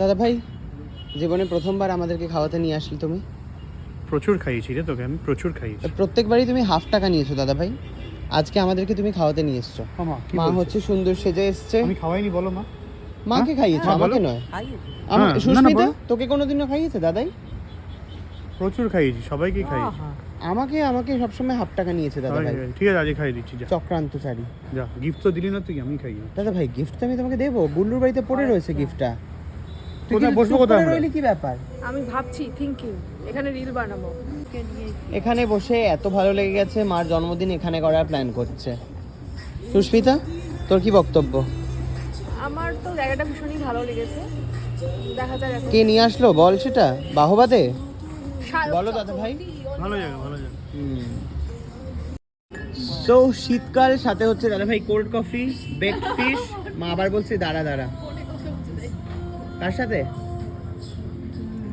দাদা ভাই জীবনে প্রথমবার আমাদেরকে খাওয়াতে নিয়ে আসলি তুমি। প্রচুর খাইয়েছি রে তোকে আমি প্রচুর খাইয়েছি। প্রত্যেকবারই তুমি হাফ টাকা নিয়েছো দাদা ভাই। আজকে আমাদেরকে তুমি খাওয়াতে নিয়ে এসছো। মা কি মা? হচ্ছে সুন্দর সেজে এসছে। আমি খাওয়াইনি বলো মা। মাকে খাইয়েছো? হ্যাঁ, আমাকে বলো। নয়। হ্যাঁ, না, সুস্মিতা। তোকে কোনোদিনও খাইয়েছে দাদাই? প্রচুর খাইয়েছি সবাইকে খাইয়েছি। আমাকে আমাকে সবসময় হাফ টাকা নিয়েছে দাদা ভাই। ঠিক আছে আজকে খাইয়ে দিচ্ছি যা। চক্রান্তচারী যা গিফট তো দিলি না তুই আমি খাইয়ে দাদা ভাই গিফট তো আমি তোমাকে দেবো। বুল্লুর বাড়িতে পড়ে রয়েছে গিফটটা কোথায় বসবো কোথায় আমরা? রইলি কি ব্যাপার? আমি ভাবছি থিঙ্কিং এখানে রিল বানাবো। এখানে বসে এত ভালো লেগে গেছে মার জন্মদিন এখানে করার প্ল্যান করছে। সুস্মিতা তোর কি বক্তব্য? আমার তো জায়গাটা ভীষণই ভালো লেগেছে। দেখা যাক এখন। কে নিয়ে আসলো? বল সেটা। বাহবাদে? শাহরুখ বলো দাদা ভাই। ভালো জায়গা ভালো জায়গা। সো শীতকাল সাথে হচ্ছে দাদা ভাই কোল্ড কফি বেক ফিশ মা আবার বলছে দাঁড়া দাঁড়া। কার সাথে?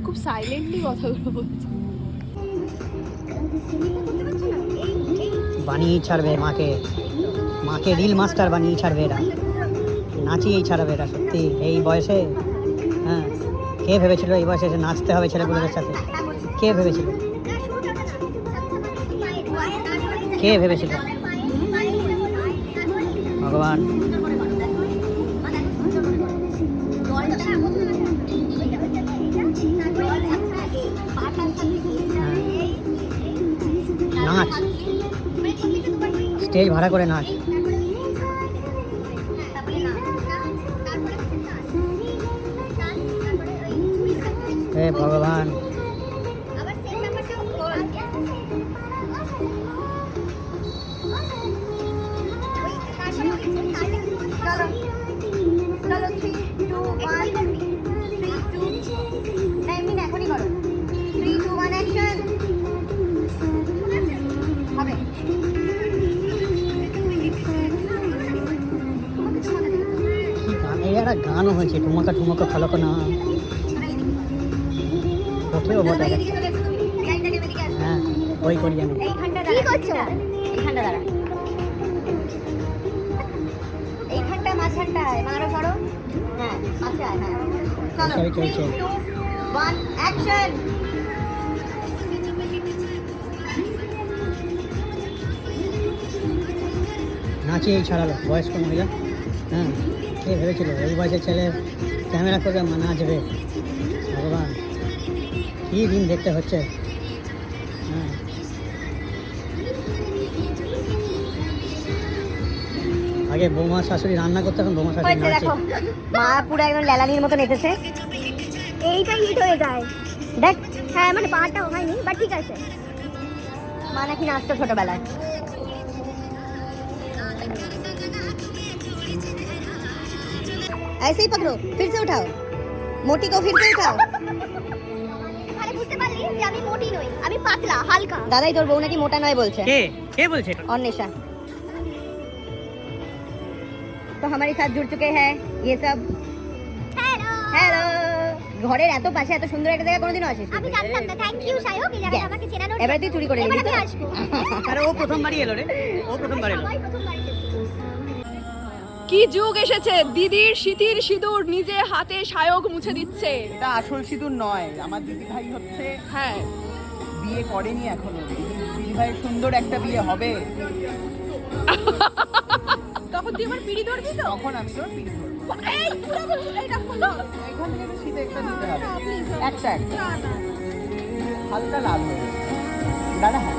খুব সাইলেন্টলি কথাগুলো বলছে। বানিয়ে ছাড়বে মাকে। মাকে রিল মাস্টার বানিয়ে ছাড়বে এরা। নাচিয়েই ছাড়বে এরা সত্যি। এই বয়সে? হ্যাঁ। কে ভেবেছিল এই বয়সে এসে নাচতে হবে ছেলেগুলোদের সাথে? কে ভেবেছিল? কে ভেবেছিল? ভগবান। নাচ। স্টেজ ভাড়া করে নাচ। হে ভগবান। এই একটা গানও হয়েছে ঠুমকা ঠুমকা ফলক না। এদিকে আসো হ্যাঁ ওই করি আমি। এইখানটা কি করছ? এইখানটা দাঁড়া। এইখানটা মাঝখানটায় মারো সরো হ্যাঁ আচ্ছা হ্যাঁ। চলো। ওয়ান অ্যাকশন নাচিয়েই ছাড়ালো বয়স্ক মহিলা। হ্যাঁ। কে ভেবেছিল এই বয়সের ছেলে ক্যামেরা করে মা নাচবে ভগবান কী দিন দেখতে হচ্ছে হ্যাঁ আগে বৌমা শাশুড়ি রান্না করতে এখন বৌমা শাশুড়ি দেখো মা পুরো একদম লেলানির মতো নেচেছে এইটাই হিট হয়ে যায়। দেখ হ্যাঁ মানে পাহাড়টা হয়নি বাট ঠিক আছে। মা নাকি নাচতো ছোটবেলায়। ऐसे ही पकड़ो फिर से उठाओ मोटी को फिर से उठाओ আরে বুঝতে পারলি যে আমি মোটি নই আমি পাতলা হালকা দাদাই তোর বউ নাকি মোটা নয় বলছে কে কে বলছে अन्वेषा तो हमारे साथ जुड़ चुके हैं ये सब হ্যালো হ্যালো ঘরের এত পাশে এত সুন্দর একটা জায়গা কোনোদিনও আসিস আমি জানতাম না থ্যাংক ইউ সায়ক এই জায়গাটা Yes. আমাকে চেনানোর এবার তুই চুরি করে এবার নিবি আমি তো? আসবো আরে ও প্রথমবারই এলো রে ও প্রথমবার এলো সবাই প্রথমবার এসেছে। কি যুগ এসেছে? দিদির শীতির সিঁদুর নিজে হাতে সায়ক মুছে দিচ্ছে। এটা আসল সিঁদুর নয় আমার দিদি ভাই হচ্ছে হ্যাঁ। বিয়ে করেনি এখনও। দিদি ভাই সুন্দর একটা বিয়ে হবে। তখন তুই আমার পিড়ি ধরবি তো? তখন আমি তোর পিড়ি ধরবো। এই পুরো এইটা খুলো এখান থেকে তো শীতে একটা নিতে হবে। একটা একটা। না না। হালকা লাল দাদা হ্যাঁ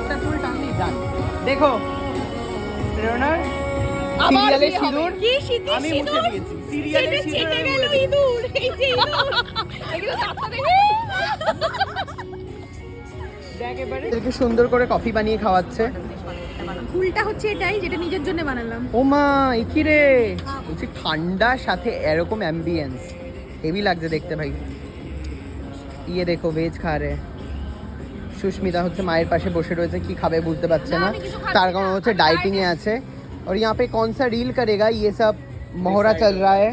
একটা চুল টানলেই যান দেখো প্রেরণার সিরিয়ালে সিঁদুর? কি সিঁদুর? আমি মুছে দিয়েছি সিরিয়ালে সিঁদুর গেল ইঁদুর এই যে ইঁদুর। এগুলো তাপটা দেখে এদেরকে সুন্দর করে কফি বানিয়ে খাওয়াচ্ছে। ফুলটা হচ্ছে এটাই যেটা নিজের জন্য বানালাম। ও মা এ রে। বলছি ঠান্ডার সাথে এরকম অ্যাম্বিয়েন্স হেভি লাগছে দেখতে ভাই। ইয়ে দেখো ভেজ খা রে। সুস্মিতা হচ্ছে মায়ের পাশে বসে রয়েছে কি খাবে বুঝতে পারছে না তার কারণ হচ্ছে ডায়েটিংয়ে আছে। और यहाँ पे कौन सा रील करेगा? ये सब मोहरा चल रहा है।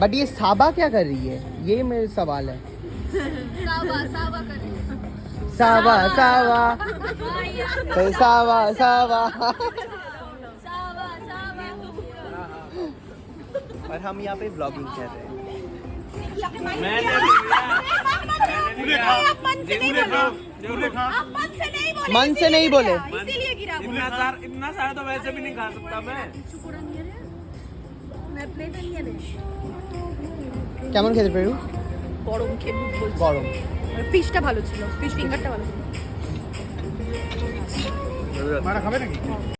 बट ये साबा क्या कर रही है? ये मेरा सवाल है। साबा साबा कर रही है। साबा साबा। साबा। हाँ, तो साबा और हम यहाँ पे ब्लॉगिंग कर रहे हैं। मन से नहीं बोले इसीलिए गिरा वो। इतना सार इतना सारा तो वैसे भी नहीं खा सकता मैं কেমন খেতে পেরু গরম খেয়ে বুক বলছে গরম ফিশটা ভালো ছিল ফিশ ফিঙ্গারটা ভালো ছিল মারা খাবে নাকি